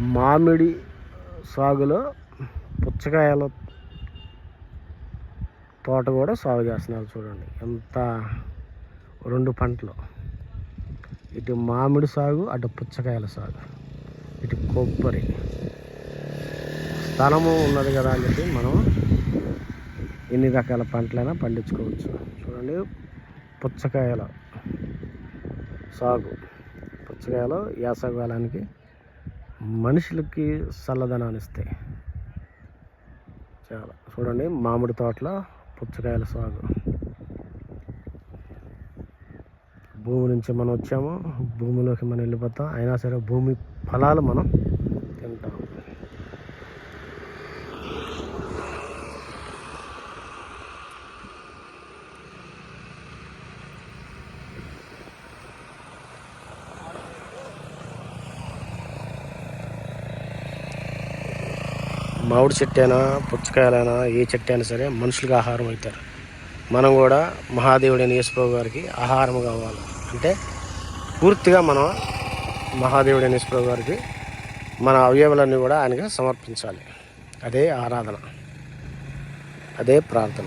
మామిడి సాగులో పుచ్చకాయల తోట కూడా సాగు చేస్తున్నారు చూడండి. ఎంత రెండు పంటలు. ఇటు మామిడి సాగు అటు పుచ్చకాయల సాగు. ఇటు కొబ్బరి. స్థలము ఉన్నది కదా అని చెప్పి మనం ఎన్ని రకాల పంటలైనా పండించుకోవచ్చు. చూడండి. పుచ్చకాయల సాగు. పుచ్చకాయలు యాసకాలానికి మనుషులకి చల్లదనాన్ని ఇస్తాయి చాలా. చూడండి మామిడి తోటలో పుచ్చకాయల సాగు. భూమి నుంచి మనం వచ్చాము. భూమిలోకి మనం వెళ్ళిపోతాం. అయినా సరే భూమి ఫలాలు మనం తింటాం. మామిడి చెట్టు అయినా పుచ్చకాయలైనా ఏ చెట్టు అయినా సరే మనుషులకు ఆహారం అవుతారు. మనం కూడా మహాదేవుడైన యేసుప్రభు గారికి ఆహారం కావాలి. అంటే పూర్తిగా మనం మహాదేవుడైన యేసుప్రభు గారికి మన అవయవాలన్నీ కూడా ఆయనకి సమర్పించాలి. అదే ఆరాధన. అదే ప్రార్థన.